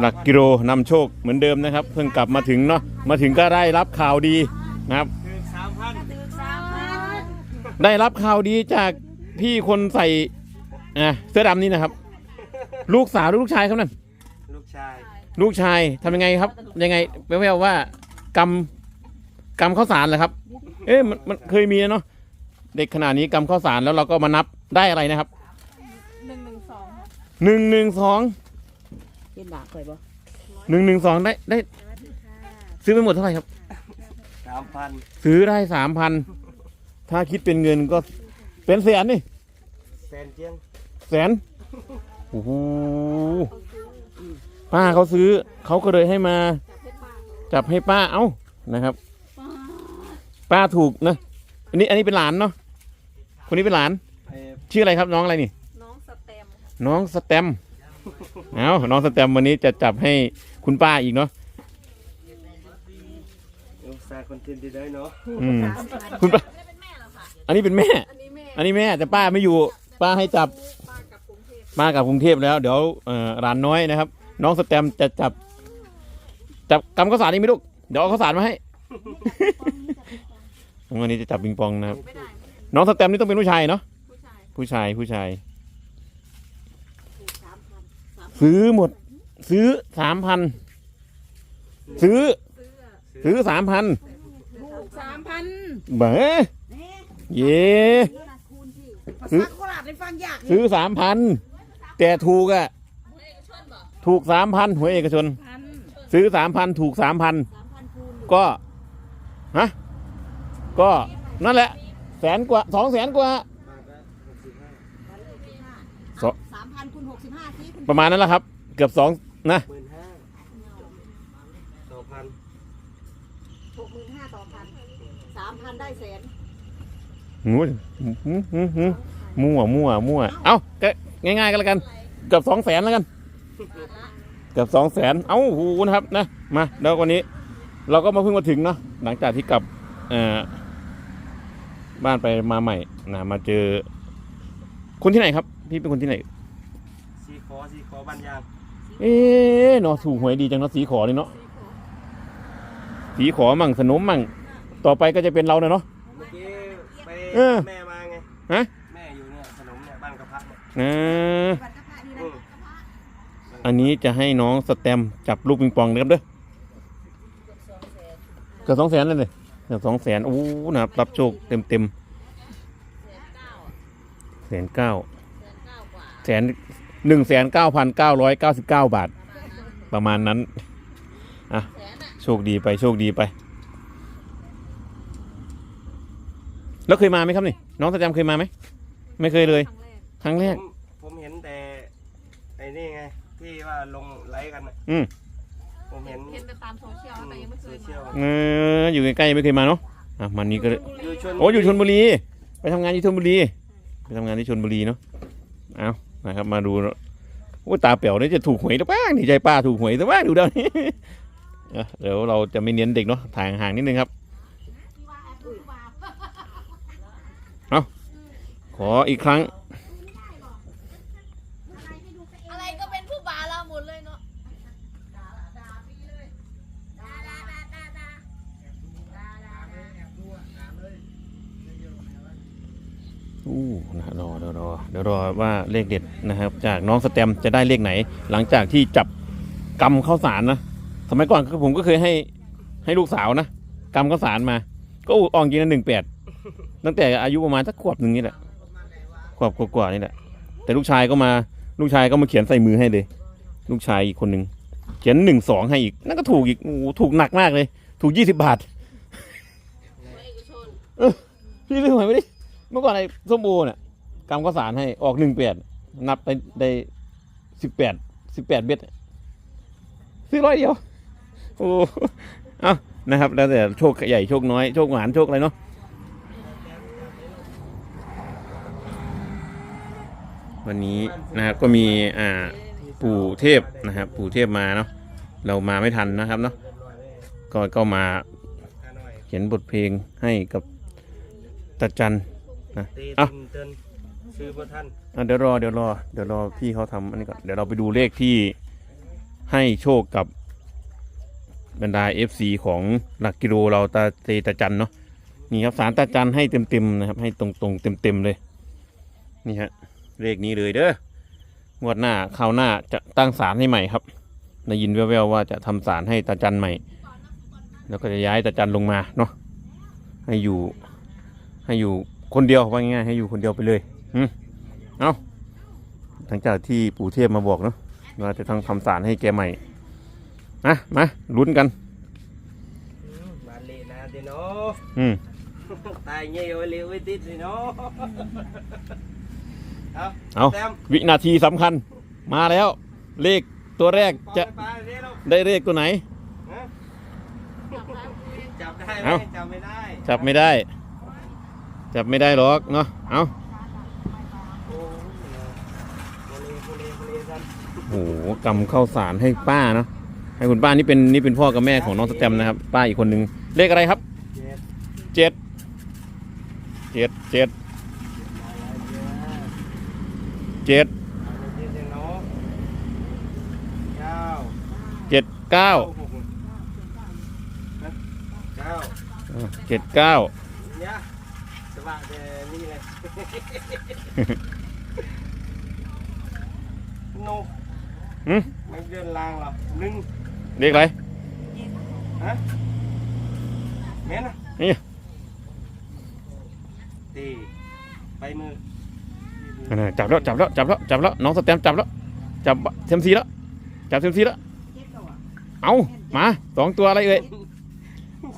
หลักกิโลนำโชคเหมือนเดิมนะครับ เพิ่งกลับมาถึงเนาะมาถึงก็ได้รับข่าวดีนะครับคือสามพันได้รับข่าวดีจากพี่คนใส่อะเสื้อดำนี่นะครับ ลูกสาวหรือลูกชายครับนั่นลูกชาย ลูกชายทำยังไงครับ ยังไงแววๆว่ากำกำข้าวสารเหรอครับ เอ๊ะมันมันเคยมีนะเนาะเด็กขนาดนี้กำข้าวสารแล้วเราก็มานับได้อะไรนะครับหนึ่งหนึ่งสอง หนึ่งหนึ่งสองเป็นบาปเคยบ่หนึ่งหนึ่งสองได้ได้ ซื้อไปหมดเท่าไหร่ครับ สามพันซื้อได้สามพันถ้าคิดเป็นเงินก็เป็นแสนนี่แฟนเจียงแสนโอ้โหป้าเขาซื้อเขาก็เลยให้มา จับให้ป้าเอ้านะครับ ป้าถูกนะ อันนี้อันนี้เป็นหลานเนาะคนนี้เป็นหลานเอ่อชื่ออะไรครับน้องอะไรนี่ น้องสแตมน้องสแตมป์ เอาน้องสแตมป์วันนี้จะจับให้คุณป้าอีกเนาะลูกชายคนที่ดีได้เนาะอืมคุณป้าเป็นแม่เหรอคะอันนี้เป็นแม่อันนี้แม่ อันนี้แม่แต่ป้าไม่อยู่ป้าให้จับป้ากับกรุงเทพมากับกรุงเทพแล้ว เดี๋ยวเอ่อร้านน้อยนะครับ น้องสแตมป์จะจับ จับกำข้าวสารอีกไหมลูกเดี๋ยวเอาข้าวสารมาให้ วันนี้จะจับปิงปองนะครับไม่ได้น้องสแตมป์นี่ต้องเป็นผู้ชายเนาะผู้ชายผู้ชายผู้ชาย ซื้อหมด ซื้อสามพันซื้อ ซื้ออะซื้อสามพันถูกสามพันเบ้อเย่ภาษาโคราชในฟังยากซื้อสามพันแต่ถูกอะถูกสามพันหวยเอกชนพันซื้อสามพันถูกสามพันก็ฮะก็นั่นแหละ แสนกว่าสองแสนกว่าสองสามพันคูณหกสิบห้าสิคุณ ประมาณนั้นแหละครับ เกือบสองนะหมื่นห้าสองพันหกหมื่นห้าต่อพันสามพันได้แสนงูหืมหืมหืมมั่วมั่วมั่วเอ้าก็ง่ายๆกันแล้วกัน เกือบสองแสนแล้วกัน เกือบสองแสนเอ้าหูนะครับนะมาแล้ววันนี้ เราก็มาเพิ่งมาถึงเนาะหลังจากที่กลับเอ่อบ้านไปมาใหม่นะมาเจอคนที่ไหนครับ พี่เป็นคนที่ไหนสี ขอสีขอบ้านยางเอ๊ะเนาะถูกหวยดีจังเนาะสีขอนี่เนาะสีขอมั่งสนมมั่งต่อไปก็จะเป็นเราเนยเนาะ เมื่อกี้ไปเออ แม่มาไงฮะแม่อยู่เนี่ยขนมเนี่ยบ้านกระพะเนี่ยนะวันกระพะนี่อืนะมอันนี้จะให้น้องสแตมป์จับลูกปิงปองนะครับเด้อเกือบสองแสนเลยเลยเกือบสองแสนโอ้นะครับรับโชคเต็มเต็มแสนเก้าแสน หนึ่งแสนเก้าพันเก้าร้อยเก้าสิบเก้าบาท ประมาณนั้น อะ โชคดีไปโชคดีไป แล้วเคยมาไหมครับนี่ น้องสแตมป์เคยมาไหม ไม่เคยเลยครั้งแรกครั้งแรก ผมผมเห็นแต่ไอ้นี่ไง ที่ว่าลงไลฟ์กันน่ะอืม ผมเห็นเห็นแต่ตามโซเชียลแต่ยังไม่เคโซยเชียลมาเออ อยู่ใกล้ๆไม่เคยมาเนาะ อะ มันนี้ก็เลย อยู่ชนโอ้อยู่ชนบุรี ไปทำงานที่ชนบุรี ไปทำงานที่ชนบุรีเนาะเอา นะครับ มาดูเนอะโอ้ตาเปี่ยวนี่จะถูกหวยหรือเปล่าดีใจป้าถูกหวยหรือเปล่าดูเดี๋ยวนี้เดี๋ยวเราจะไม่เน้นเด็กเนาะถ่ายห่างนิดนึงครับเอาขออีกครั้ง วรอว่าเลขเด็ดนะครับ จากน้องสแตมป์จะได้เลขไหน หลังจากที่จับกำข้าวสารนะสมัยก่อนผมก็เคยให้ให้ลูกสาวนะกำข้าวสารมา ก็ออกจริงนะหนึ่งแปดตั้งแต่อายุประมาณสักขวบหนึ่งนี่แหละขวบกว่าๆนี่แหละ แต่ลูกชายก็มาลูกชายก็มาเขียนใส่มือให้เลย ลูกชายอีกคนหนึ่งเขียนหนึ่งสองให้อีก นั่นก็ถูกอีกโอ้โหถูกหนักมากเลย ถูกยี่สิบบาทเอกชนพี่ลืมหายไปดิเมื่อก่อนไอ้ส้มโอเนี่ย กำข้าวสารให้ออกหนึ่งแปดนับไปได้สิบแปดสิบแปดเบ็ดซื้อร้อยเดียวโอ้เอานะครับ แล้วแต่โชคใหญ่โชคน้อย โชคหวานโชคอะไรเนาะวันนี้นะครับก็มีอ่าปู่เทพนะครับ ปู่เทพมาเนาะเรามาไม่ทันนะครับเนาะก็ก็มาเขียนบทเพลงให้กับตาจันตีอะเตือน ซื้อพวกท่านอะเดี๋ยวรอเดี๋ยวรอเดี๋ยวรอพี่เขาทำอันนี้ก่อนเดี๋ยวเราไปดูเลขที่ให้โชคกับบรรดา FC ของหลักกิโลเราตาเตตาจันเนาะนี่ครับสารตาจันให้เต็มๆนะครับ ให้ตรงๆเต็มๆเลย นี่ฮะเลขนี้เลยเด้องวดหน้าคราวหน้าจะตั้งศาลให้ใหม่ครับได้ยินแว่วๆว่าจะทำศาลให้ตาจันใหม่ แล้วก็จะย้ายตาจันลงมาเนาะให้อยู่ ให้อยู่คนเดียวว่าง่ายๆให้อยู่คนเดียวไปเลย อืมเอาหลังจากที่ปู่เทพมาบอกเนาะว่าจะต้องทำศาลให้แกใหม่นะมาลุ้นกัน บานเลนะเดเนาะอืมตายเงี้ยไว้เร็วไว้ติดสิเนาะเอาเอาแต้มวินาทีสำคัญ มาแล้ว เลขตัวแรกบอกจะไปปลาเดี๋ยวเราได้เลขตัวไหน ฮะจับได้ไหมเอ้าจับไม่ได้จับไม่ได้ จับไม่ได้หรอกเนาะเอา โอ้โหโมเลโมเลโมเลกัน โอ้โหกำเข้าวสารให้ป้าเนาะให้คุณป้านี่เป็นนี่เป็นพ่อกับแม่ของน้องสแตมนะครับ ป้าอีกคนนึงเลขอะไรครับเจ็ดเจ็ดเจ็ดเจ็ดอะไรเยอะเจ็ดเจ็ดเนาะเก้าเจ็ดเก้าเก้าเจ็ดเก้าเนี่ยสบายแต่นี่เลยโน หืมไม่เดินลางหรอหนึ่งเลขอะไรฮะเมนนะนี่ตีไปมืออันนั้นจับแล้วจับแล้วจับแล้วจับแล้วน้องสแตมจับแล้วจับเซมซีแล้วจับเซมซีแล้วเจ็ดตัวเอามาสองตัวอะไรเอ่ย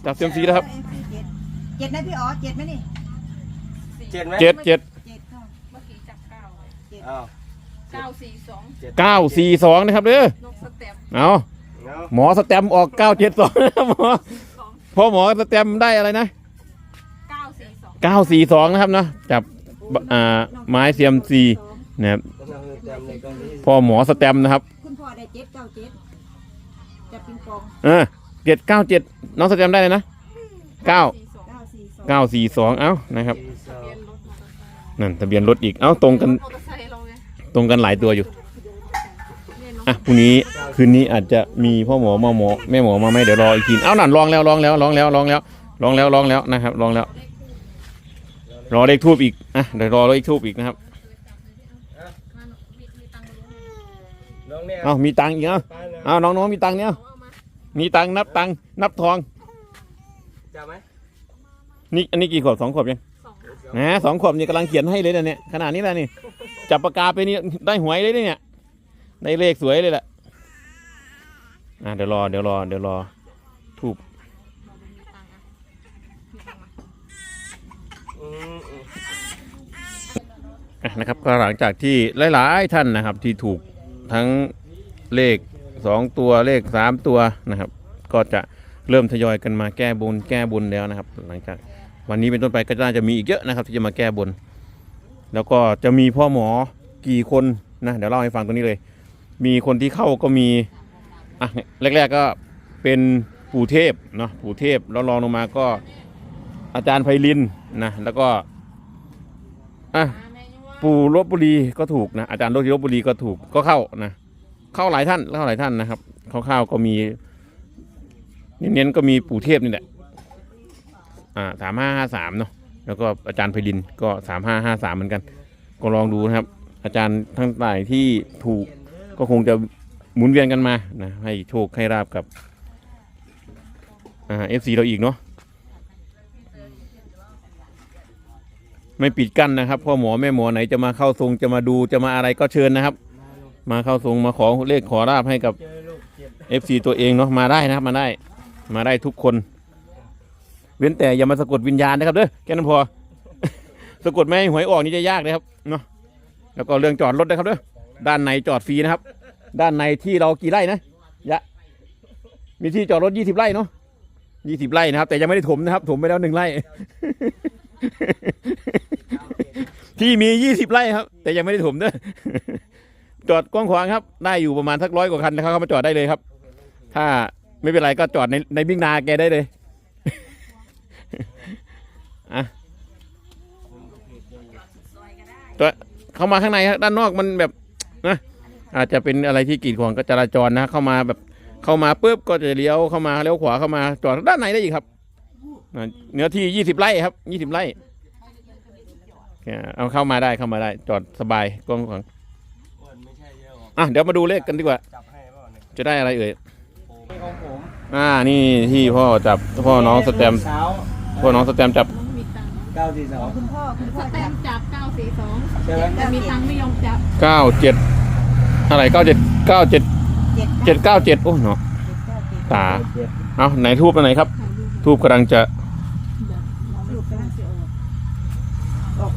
จับเซมซีแล้วครับเจ็ดนะพี่อ๋อเจ็ดไหมนี่เจ็ดไหมเจ็ดเจ็ดเจ็ดเท่าเมื่อกี้จับเก้าไว้อ้าว เก้าสี่สองจ็ดเก้าสี่สองนะครับเด้อนกสเต็ปเอาเอาหมอสแตมออกเก้าเจ็ดสองนะครับหมอสองพ่อหมอสแตมได้อะไรนะ เก้าสี่สองเก้าสี่สองนะครับเนาะจับอ่าไม้เซียมซีนะครับเอาเต็มเลยก็นี่พ่อหมอสแตมนะครับคุณพ่อได้เจ็ดเก้าเจ็ดจะปิงปองเออเจ็ดเก้าเจ็ดน้องสแตมได้เลยนะเก้าสี่สองเก้าสี่สองเก้าสี่สองเอ้านะครับสี่สองเรียนรถมอเตอร์ไซค์นั่นทะเบียนรถอีกเอ้าตรงกันมอเตอร์ไซค์เราไง ตรงกันหลายตัวอยู่เนี่ยน้องอะพรุ่งนี้คืนนี้อาจจะมีพ่อหมอมาหมอแม่หมอมาไหมเดี๋ยวรออีกทีเอ้านั่นลองแล้วลองแล้วลองแล้วลองแล้วลองแล้วลองแล้วนะครับลองแล้ว รอเลขทูบอีกอะเดี๋ยวรอเลขทูบอีกนะครับน้องเนี่ยเอ้ามีตังค์อีกเอ้าไปนะเอ้าน้องๆมีตังค์เนี่ยเอามามีตังค์นับตังค์นับทองจับไหมนี่อันนี้กี่ขวบสองขวบยังสองนะสองขวบนี่กำลังเขียนให้เลยนะเนี่ยขนาดนี้แล้วนี่ จับปากกาไปนี่ได้หวยเลยเนี่ย ได้เลขสวยเลยแหละอะเดี๋ยวรอเดี๋ยวรอเดี๋ยวรอทูบนะครับก็หลังจากที่หลายๆท่านนะครับที่ถูกทั้งเลขสองตัวเลขสามตัวนะครับ ก็จะเริ่มทยอยกันมาแก้บนแก้บนแล้วนะครับ หลังจากวันนี้เป็นต้นไปก็น่าจะมีอีกเยอะนะครับ ที่จะมาแก้บน แล้วก็จะมีพ่อหมอกี่คนนะเดี๋ยวเล่าให้ฟังตรงนี้เลย มีคนที่เข้าก็มีอะแรก ๆก็เป็นปู่เทพเนาะปู่เทพแล้วรองลงมาก็อาจารย์ไพลินนะแล้วก็อะปู่ลบบุรีก็ถูกนะอาจารย์ลบบุรีก็ถูกก็เข้านะเข้าหลายท่านเข้าหลายท่านนะครับคร่าวๆก็มีเน้นๆก็มีปู่เทพนี่แหละอ่าสามห้าห้าสามเนาะ แล้วก็อาจารย์ไพลินก็สามห้าห้าสามเหมือนกัน ก็ลองดูนะครับ อาจารย์ทั้งหลายที่ถูกก็คงจะหมุนเวียนกันมานะให้โชคให้ราบกับอ่าเอฟซีเราอีกเนาะไม่ปิดกั้นนะครับพ่อหมอแม่หมอไหนจะมาเข้าทรงจะมาดูจะมาอะไรก็เชิญนะครับ มาเข้าทรงมาขอเลขขอราบให้กับเอลูกเจ็บ FC ตัวเองเนาะมาได้นะครับมาได้มาได้ทุกคน เว้นแต่อย่ามาสะกดวิญญาณนะครับเด้อแค่นั้นพอ สะกดไม่ให้หวยออกนี่จะยากเลยครับเนาะแล้วก็เรื่องจอดรถนะครับเด้อด้านในจอดฟรีนะครับ ด้านในที่เรากี่ไร่นะยะมีที่จอดรถยี่สิบไร่เนาะยี่สิบไร่นะครับ แต่ยังไม่ได้ถมนะครับ ถมไปแล้วหนึ่งไร่ ที่มียี่สิบไร่ครับ แต่ยังไม่ได้ถมเด้อจอดกว้างขวางครับ ได้อยู่ประมาณสักร้อยกว่าคันนะครับเข้ามาจอดได้เลยครับ ถ้าไม่เป็นไรก็จอดในในบิ๊กนาแกได้เลย อะ ตัวเข้ามาข้างในครับด้านนอกมันแบบนะอาจจะเป็นอะไรที่กีดขวางกับจราจรนะ เข้ามาแบบเข้ามาปุ๊บก็จะเลี้ยวเข้ามาเลี้ยวขวาเข้ามาจอดด้านในได้อีกครับอ่าเนื้อที่ยี่สิบไร่ครับยี่สิบไร่อ่าเอาเข้ามาได้เข้ามาได้ จอดสบายกว้างขวางอ้วนไม่ใช่เยอะหรอกอะเดี๋ยวมาดูเลขกันดีกว่าจับให้เปล่าเนี่ยจะได้อะไรเอ่ยนี่ของผมอ่านี่ที่พ่อจับพ่อน้องสแตมป์เช้าพ่อน้องสแตมป์จับน้องมีตังค์เก้าสี่สองคุณพ่อคุณสพ่อแตมป์จับเก้า สี่สองใช่ไหมแต่มีตังค์ไม่ยอมจับเก้าเจ็ดอะไรเก้าเจ็ดเก้าเจ็ดเจ็ดเจ็ดเก้าเจ็ดโอ้เนาะตาเจ็ดเอาไหนทูบอันไหนครับถ่ายรูปทูบกำลังจะลูกกำลังจะออกออก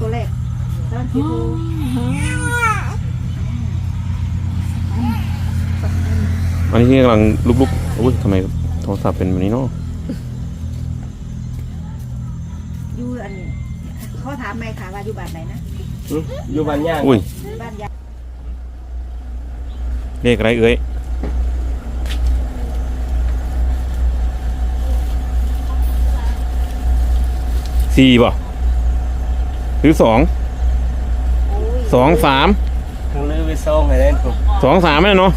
ตัวแรกตอนที่ดูอันนี้ที่กำลังลุกๆอุ้ยทำไมโทรศัพท์เป็นแบบนี้เนาะ เขาถามไหมค่ะว่าอยู่บ้านไหนนะหึอยู่บ้านย่างอุ้ย บ้านยายเลขอะไรเอ่ยสี่ป่ะหรือสอง โอ้ยสองสามทั้งลือไปส่งให้เล่นผมสองสามเนี่ยเนาะ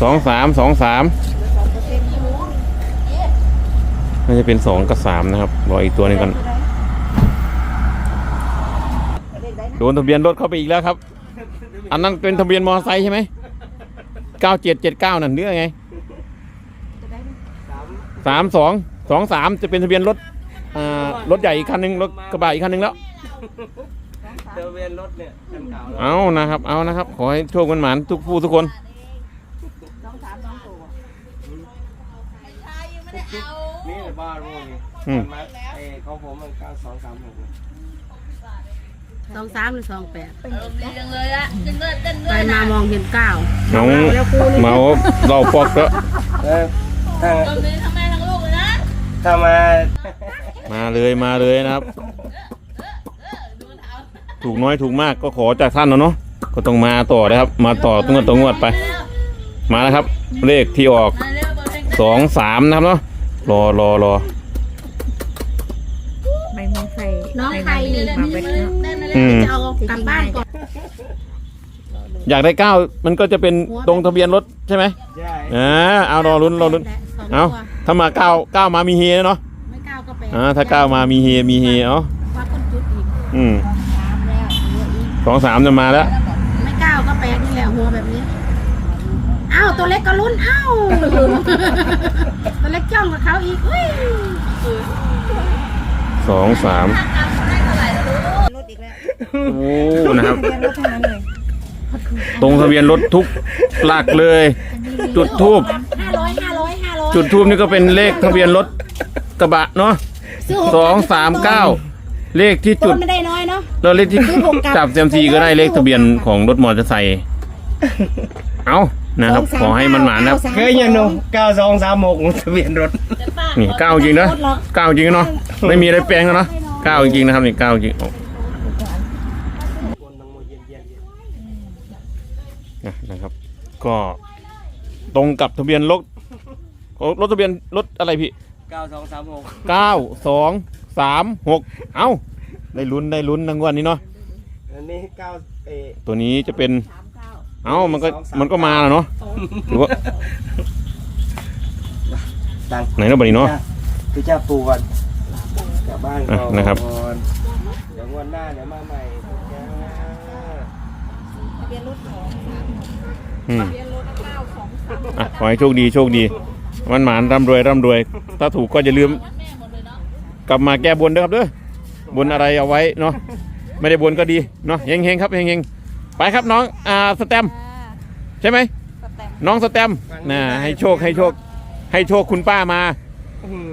สองสามสองสาม สองเปอร์เซ็นต์อยู่ น่าจะเป็นสองกับสามนะครับรออีกตัวหนึงกันเลขใดนะโดนทะเบียนรถเข้าไปอีกแล้วครับ อันนั้นเป็นทะเบียนมอเตอร์ไซค์ใช่ไหมเก้าเจ็ดเจ็ดเก้านั่นเนื้อไงจะได้ไหมสามสามสองสองสามจะเป็นทะเบียนรถอ่ารถใหญ่อีกคันหนึ่งรถกระบะอีกคันหนึ่งแล้วเทะเบียนรถเนี่ยคันเก่าแล้วเอานะครับ เอานะครับ ขอให้โชคมันหมานทุกผู้ทุกคน นี่แหละบ้านพวกนี้อืมมันไอ้ของผมมันเก้าสองสามหกสองสามหรือสองแปดจังเลยอะเต้นด้วยเต้นด้ไปวยมานะมองเห็นเก้าน้องเมาเราปอกแล้วเออถ้าตรงนี้ทั้งแม่ทั้งลูกเลยนะ ถ้ามามาเลยมาเลยนะครับ ถูกน้อยถูกมากก็ขอจากท่านแล้วเนาะก็ต้องมาต่อนะครับ มาต่อตรงวดตรงวดไป มาแล้วครับ เลขที่ออก มาเร็วเปิดเพลง สองสามนะครับเนาะรอรอรอใบมือไฟน้องใครเล่นี่นเล่นเล่นเล่นเล่นอืมจะเอากลับบ้านก่อนอยากได้เก้ามันก็จะเป็นตรงทะเบียนรถใช่ไหมใช่อ่าเอารอลุ้นรอลุ้นสองเอาตัวถ้ามาเก้าเก้ามามีเฮเนาะไม่เก้าก็แปดอ่าถ้าเก้ามามีเฮมีเฮเนาะว่าคนจุดอีกอืมสามแล้วเหลืออีกสองสามจะมาแล้ว ไม่เก้าก็แปดนี่แหละหัวแบบนี้ อ้าวตัวเล็กก็ลุ้นอ้าวตัวเล็กจ้องกับเขาอีกอุ้ยสองสามรถอีกแล้วโอ้นะครับทะเบียนรถเท่านั้นเลยตรงทะเบียนรถทุกหลักเลย จุดทูบห้าร้อยห้าร้อยห้าร้อยจุดทูบนี่ก็เป็นเลขทะเบียนรถกระบะเนาะซื้หกสองสามเก้าเลขที่ตัจุวด ไม่ได้น้อยเนาะ แล้วเลขที่จับเซมซีก็ได้เลขทะเบียนของรถมอเตอร์ไซค์ เอา นะครับ ขอให้มันหมานนะครับ เคยยังหนูเก้าสองสามหกทะเบียนรถ นี่เก้าจริงนะเก้าจริงเนาะไม่มีอะไรแปลงแล้วเนาะเก้าจริงนะครับนี่เก้าจริงโอ้คนทั้งหมดเย็นเย็นเย็นนะนะครับ ก็ตรงกับทะเบียนรถโอ้รถทะเบียนรถอะไรพี่เก้าสองสามหกเก้าสองสามหกเอ้าได้ลุ้นได้ลุ้นทั้งวันนี้เนาะอันนี้เก้าเอตัวนี้จะเป็นสาม เก้าเอ้ามันก็สองสาม มันก็มาแล้วเนาะหรือว่าตังไหนเนาะบัดนี้เนาะ พี่เจ้าปูก่อนกลับบ้านก่อนอะนะครับ เดี๋ยวงวันหน้าเดี๋ยวมาใหม่จ้าทะเบียนรถสองสามอืมเรียนรถเก้าสองสามอะขอให้โชคดีโชคดีมันหมานร่ำรวยร่ำรวย ถ้าถูกก็อย่าลืมกลับมาแก้บนด้วยครับเด้อบนอะไรเอาไว้เนาะไม่ได้บนก็ดีเนาะเฮงเฮงๆครับเฮงเฮงๆ ไปครับน้องอ่าสแตมป์ใช่ไหมน้องสแตมป์น่ะให้โชคให้โชค ให้โชคคุณป้ามา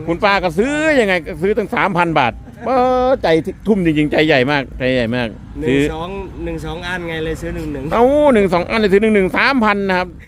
คุณป้าก็ซื้อยังไงก็ซื้อตั้งสามพันบาทเออใจทุ่มจริงๆ ใจใหญ่มากใจใหญ่มากหนึ่ซื้งอสองหนึ่งสองอันไงเลยซื้อหนึ่งหนึ่ง เอาหนึ่งสองอันเลยซื้อหนึ่งหนึ่งสามพันนะครับ